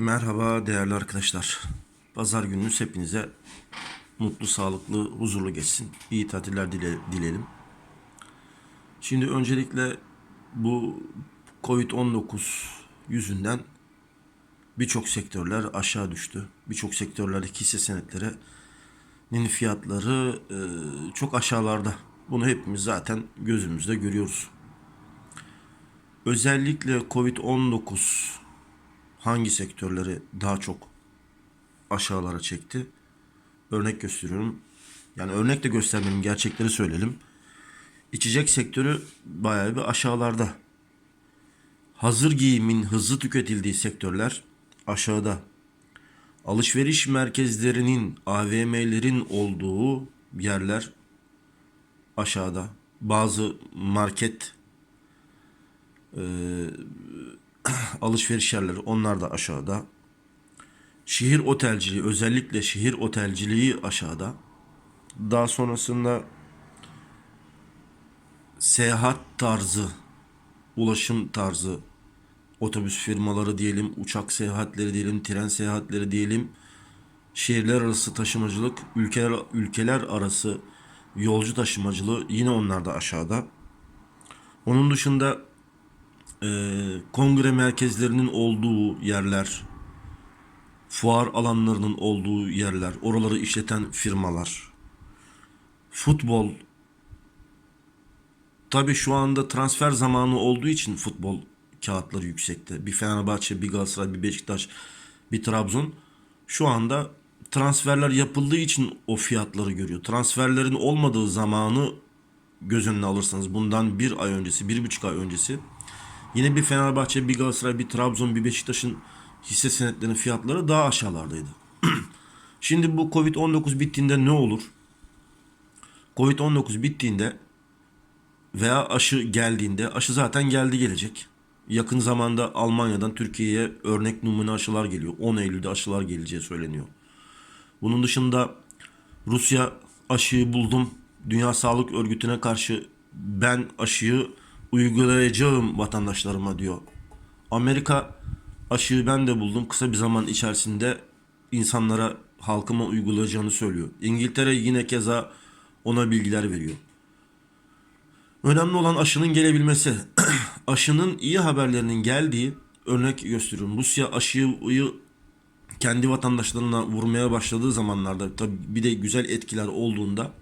Merhaba değerli arkadaşlar. Pazar gününüz hepinize mutlu, sağlıklı, huzurlu geçsin. İyi tatiller dile, dileyelim. Şimdi öncelikle bu Covid-19 yüzünden birçok sektörler aşağı düştü. Birçok sektörlerdeki hisse senetlerinin fiyatları e, çok aşağılarda. Bunu hepimiz zaten gözümüzde görüyoruz. Özellikle Covid-19 hangi sektörleri daha çok aşağılara çekti? Örnek gösteriyorum. Yani örnek de göstermenin gerçekleri söyleyelim. İçecek sektörü bayağı bir aşağılarda. Hazır giyimin hızlı tüketildiği sektörler aşağıda. Alışveriş merkezlerinin, AVM'lerin olduğu yerler aşağıda. Bazı market alışveriş yerleri onlar da aşağıda. Şehir otelciliği özellikle şehir otelciliği aşağıda. Daha sonrasında seyahat tarzı, ulaşım tarzı, otobüs firmaları diyelim, uçak seyahatleri diyelim, tren seyahatleri diyelim, şehirler arası taşımacılık, ülkeler ülkeler arası yolcu taşımacılığı yine onlar da aşağıda. Onun dışında e, kongre merkezlerinin olduğu yerler, fuar alanlarının olduğu yerler, oraları işleten firmalar, futbol, tabi şu anda transfer zamanı olduğu için futbol kağıtları yüksekte. Bir Fenerbahçe, bir Galatasaray, bir Beşiktaş, bir Trabzon şu anda transferler yapıldığı için o fiyatları görüyor. Transferlerin olmadığı zamanı göz önüne alırsanız bundan bir ay öncesi, bir buçuk ay öncesi Yine bir Fenerbahçe, bir Galatasaray, bir Trabzon, bir Beşiktaş'ın hisse senetlerinin fiyatları daha aşağılardaydı. Şimdi bu Covid-19 bittiğinde ne olur? Covid-19 bittiğinde veya aşı geldiğinde, aşı zaten geldi gelecek. Yakın zamanda Almanya'dan Türkiye'ye örnek numune aşılar geliyor. 10 Eylül'de aşılar geleceği söyleniyor. Bunun dışında Rusya aşıyı buldum. Dünya Sağlık Örgütü'ne karşı ben aşıyı uygulayacağım vatandaşlarıma diyor. Amerika aşıyı ben de buldum. Kısa bir zaman içerisinde insanlara halkıma uygulayacağını söylüyor. İngiltere yine keza ona bilgiler veriyor. Önemli olan aşının gelebilmesi. aşının iyi haberlerinin geldiği örnek gösteriyorum. Rusya aşıyı kendi vatandaşlarına vurmaya başladığı zamanlarda tabi bir de güzel etkiler olduğunda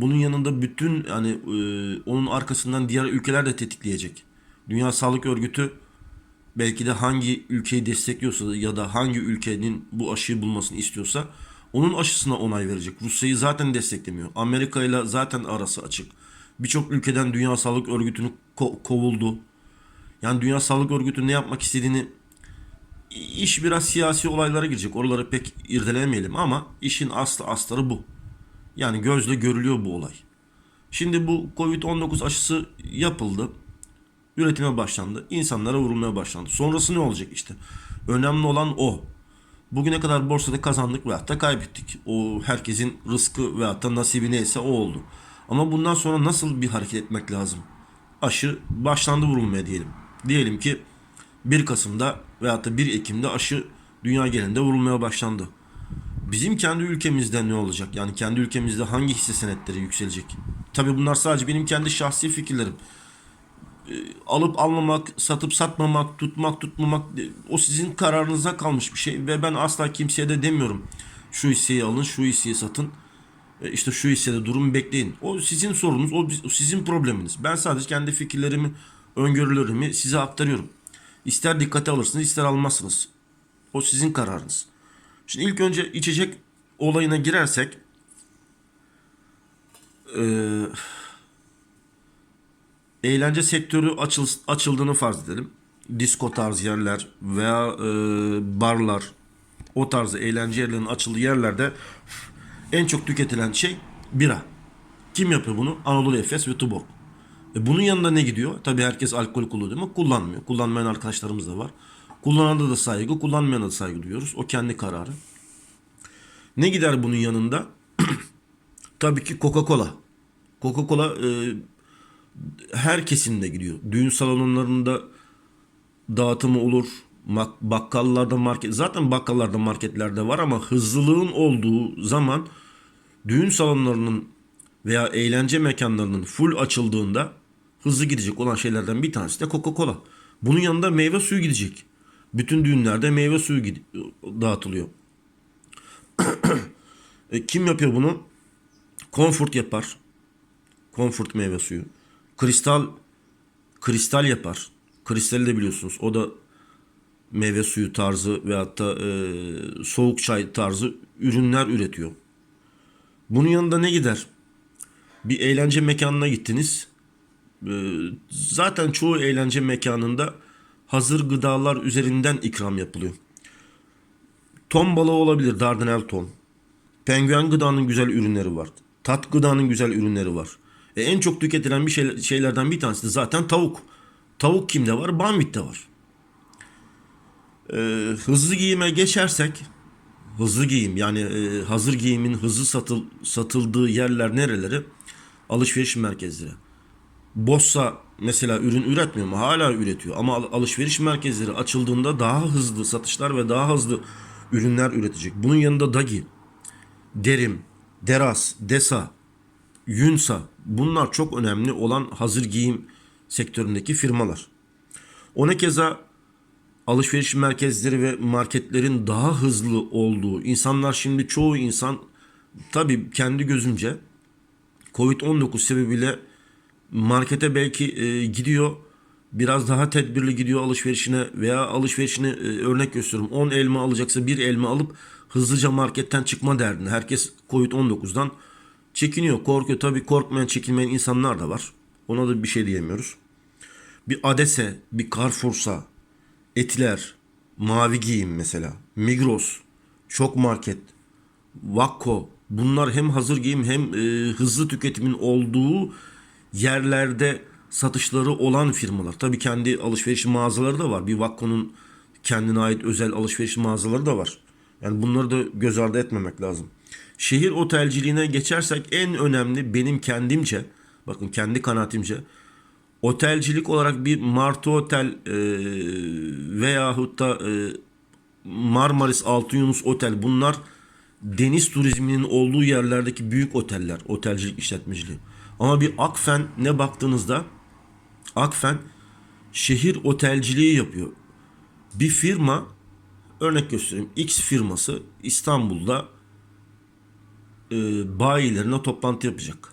bunun yanında bütün yani e, onun arkasından diğer ülkeler de tetikleyecek. Dünya Sağlık Örgütü belki de hangi ülkeyi destekliyorsa ya da hangi ülkenin bu aşıyı bulmasını istiyorsa onun aşısına onay verecek. Rusya'yı zaten desteklemiyor. Amerika ile zaten arası açık. Birçok ülkeden Dünya Sağlık Örgütü'nü ko- kovuldu. Yani Dünya Sağlık Örgütü ne yapmak istediğini iş biraz siyasi olaylara girecek. Oraları pek irdelemeyelim ama işin aslı astarı bu. Yani gözle görülüyor bu olay. Şimdi bu Covid-19 aşısı yapıldı. Üretime başlandı. İnsanlara vurulmaya başlandı. Sonrası ne olacak işte? Önemli olan o. Bugüne kadar borsada kazandık veyahut da kaybettik. O herkesin rızkı veyahut da nasibi neyse o oldu. Ama bundan sonra nasıl bir hareket etmek lazım? Aşı başlandı vurulmaya diyelim. Diyelim ki 1 Kasım'da veyahut da 1 Ekim'de aşı dünya genelinde vurulmaya başlandı. Bizim kendi ülkemizde ne olacak? Yani kendi ülkemizde hangi hisse senetleri yükselecek? Tabii bunlar sadece benim kendi şahsi fikirlerim. Ee, alıp almamak, satıp satmamak, tutmak tutmamak e, o sizin kararınıza kalmış bir şey ve ben asla kimseye de demiyorum. Şu hisseyi alın, şu hisseyi satın. E, işte şu hissede durum bekleyin. O sizin sorunuz, o sizin probleminiz. Ben sadece kendi fikirlerimi, öngörülerimi size aktarıyorum. İster dikkate alırsınız, ister almazsınız. O sizin kararınız. Şimdi ilk önce içecek olayına girersek e, eğlence sektörü açıl, açıldığını farz edelim. Disko tarzı yerler veya e, barlar o tarz eğlence yerlerinin açıldığı yerlerde en çok tüketilen şey bira. Kim yapıyor bunu? Anadolu Efes ve Tuborg. E bunun yanında ne gidiyor? Tabii herkes alkol kullanıyor mu? Kullanmıyor. Kullanmayan arkadaşlarımız da var. Kullanana da saygı, kullanmayana da saygı duyuyoruz. O kendi kararı. Ne gider bunun yanında? Tabii ki Coca-Cola. Coca-Cola e, her kesimde gidiyor. Düğün salonlarında dağıtımı olur. bakkallarda market zaten bakkallarda marketlerde var ama hızlılığın olduğu zaman düğün salonlarının veya eğlence mekanlarının full açıldığında hızlı gidecek olan şeylerden bir tanesi de Coca-Cola. Bunun yanında meyve suyu gidecek. Bütün düğünlerde meyve suyu dağıtılıyor. E, kim yapıyor bunu? Comfort yapar. Comfort meyve suyu. Kristal kristal yapar. Kristali de biliyorsunuz. O da meyve suyu tarzı veyahut da e, soğuk çay tarzı ürünler üretiyor. Bunun yanında ne gider? Bir eğlence mekanına gittiniz. E, zaten çoğu eğlence mekanında hazır gıdalar üzerinden ikram yapılıyor. Ton balığı olabilir, Dardanel ton. Penguen gıdanın güzel ürünleri var. Tat gıdanın güzel ürünleri var. E, en çok tüketilen bir şey, şeylerden bir tanesi de zaten tavuk. Tavuk kimde var? Banvit'te var. E, hızlı giyime geçersek hızlı giyim yani e, hazır giyimin hızlı satıl, satıldığı yerler nereleri? Alışveriş merkezleri. Bossa mesela ürün üretmiyor mu? Hala üretiyor. Ama al- alışveriş merkezleri açıldığında daha hızlı satışlar ve daha hızlı ürünler üretecek. Bunun yanında Dagi, Derim, Deras, Desa, Yunsa bunlar çok önemli olan hazır giyim sektöründeki firmalar. Ona keza alışveriş merkezleri ve marketlerin daha hızlı olduğu insanlar şimdi çoğu insan tabii kendi gözümce Covid-19 sebebiyle markete belki e, gidiyor biraz daha tedbirli gidiyor alışverişine veya alışverişini e, örnek gösteriyorum 10 elma alacaksa bir elma alıp hızlıca marketten çıkma derdinde. Herkes Covid-19'dan çekiniyor, korkuyor. Tabii korkmayan, çekinmeyen insanlar da var. Ona da bir şey diyemiyoruz. Bir Adese, bir Carrefour'sa, Etiler, Mavi Giyim mesela, Migros, Çok Market, Vakko bunlar hem hazır giyim hem e, hızlı tüketimin olduğu yerlerde satışları olan firmalar. Tabii kendi alışveriş mağazaları da var. Bir Vakko'nun kendine ait özel alışveriş mağazaları da var. Yani bunları da göz ardı etmemek lazım. Şehir otelciliğine geçersek en önemli benim kendimce, bakın kendi kanaatimce otelcilik olarak bir Martı Otel e, veyahut da e, Marmaris Altın Yunus Otel bunlar deniz turizminin olduğu yerlerdeki büyük oteller, otelcilik işletmeciliği. Ama bir Akfen ne baktığınızda Akfen şehir otelciliği yapıyor. Bir firma örnek göstereyim. X firması İstanbul'da e, bayilerine toplantı yapacak.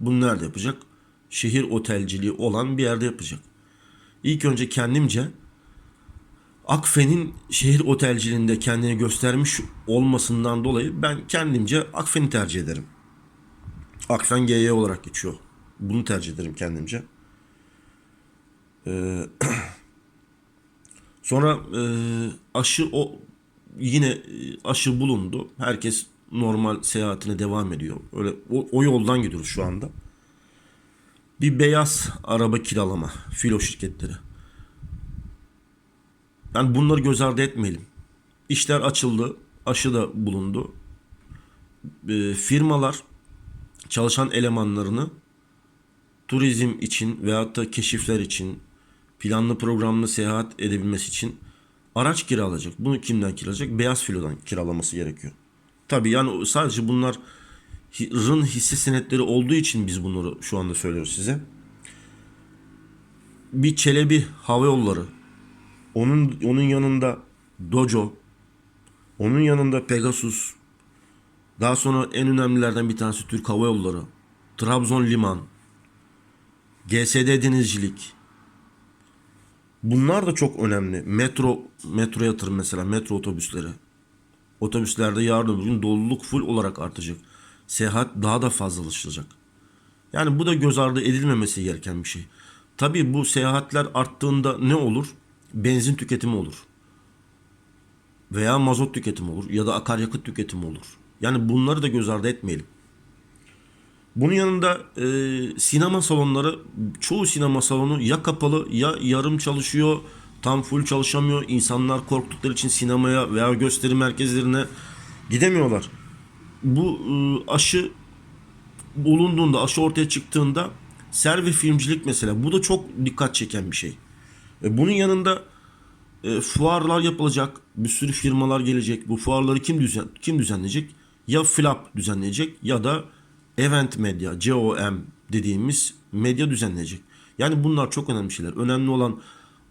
Bunu nerede yapacak? Şehir otelciliği olan bir yerde yapacak. İlk önce kendimce Akfen'in şehir otelciliğinde kendini göstermiş olmasından dolayı ben kendimce Akfen'i tercih ederim. Akfen GY olarak geçiyor. Bunu tercih ederim kendimce. Ee, sonra e, aşı o yine e, aşı bulundu. Herkes normal seyahatine devam ediyor. Öyle o, o yoldan gidiyoruz şu anda. Bir beyaz araba kiralama filo şirketleri. Yani bunları göz ardı etmeyelim. İşler açıldı, aşı da bulundu. E, firmalar çalışan elemanlarını turizm için veyahut da keşifler için planlı programlı seyahat edebilmesi için araç kiralayacak. Bunu kimden kiralayacak? Beyaz filodan kiralaması gerekiyor. Tabii yani sadece bunlar rın hisse senetleri olduğu için biz bunları şu anda söylüyoruz size. Bir Çelebi Hava Yolları, onun onun yanında Dojo, onun yanında Pegasus, daha sonra en önemlilerden bir tanesi Türk Hava Yolları, Trabzon Liman, GSD Denizcilik. Bunlar da çok önemli. Metro, metro yatırım mesela, metro otobüsleri. Otobüslerde yarın öbür gün doluluk full olarak artacak. Seyahat daha da fazlalaşacak. Yani bu da göz ardı edilmemesi gereken bir şey. Tabii bu seyahatler arttığında ne olur? Benzin tüketimi olur. Veya mazot tüketimi olur ya da akaryakıt tüketimi olur. Yani bunları da göz ardı etmeyelim. Bunun yanında e, sinema salonları çoğu sinema salonu ya kapalı ya yarım çalışıyor tam full çalışamıyor. İnsanlar korktukları için sinemaya veya gösteri merkezlerine gidemiyorlar. Bu e, aşı bulunduğunda aşı ortaya çıktığında ser ve filmcilik mesela bu da çok dikkat çeken bir şey. E, bunun yanında e, fuarlar yapılacak. Bir sürü firmalar gelecek. Bu fuarları kim düzen kim düzenleyecek? Ya FLAP düzenleyecek ya da Event Medya, COM dediğimiz medya düzenleyecek. Yani bunlar çok önemli şeyler. Önemli olan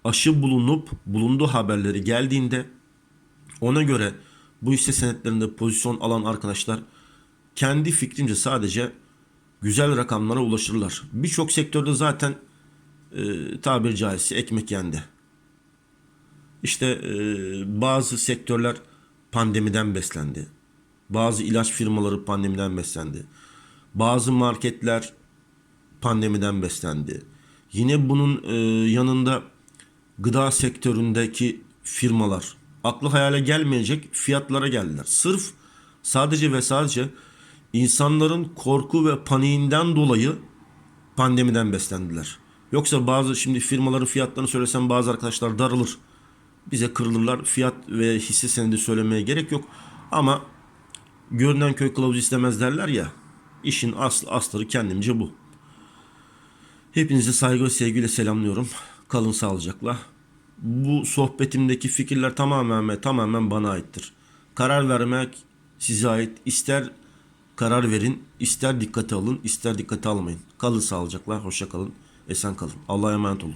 aşı bulunup bulunduğu haberleri geldiğinde ona göre bu hisse senetlerinde pozisyon alan arkadaşlar kendi fikrimce sadece güzel rakamlara ulaşırlar. Birçok sektörde zaten e, tabiri caizse ekmek yendi. İşte e, bazı sektörler pandemiden beslendi. Bazı ilaç firmaları pandemiden beslendi. Bazı marketler pandemiden beslendi. Yine bunun e, yanında gıda sektöründeki firmalar aklı hayale gelmeyecek fiyatlara geldiler. Sırf sadece ve sadece insanların korku ve paniğinden dolayı pandemiden beslendiler. Yoksa bazı şimdi firmaların fiyatlarını söylesem bazı arkadaşlar darılır. Bize kırılırlar. Fiyat ve hisse senedi söylemeye gerek yok. Ama görünen köy kılavuz istemez derler ya. İşin aslı astarı kendimce bu. Hepinizi saygı ve sevgiyle selamlıyorum. Kalın sağlıcakla. Bu sohbetimdeki fikirler tamamen ve tamamen bana aittir. Karar vermek size ait. İster karar verin, ister dikkate alın, ister dikkate almayın. Kalın sağlıcakla, hoşça kalın, esen kalın. Allah'a emanet olun.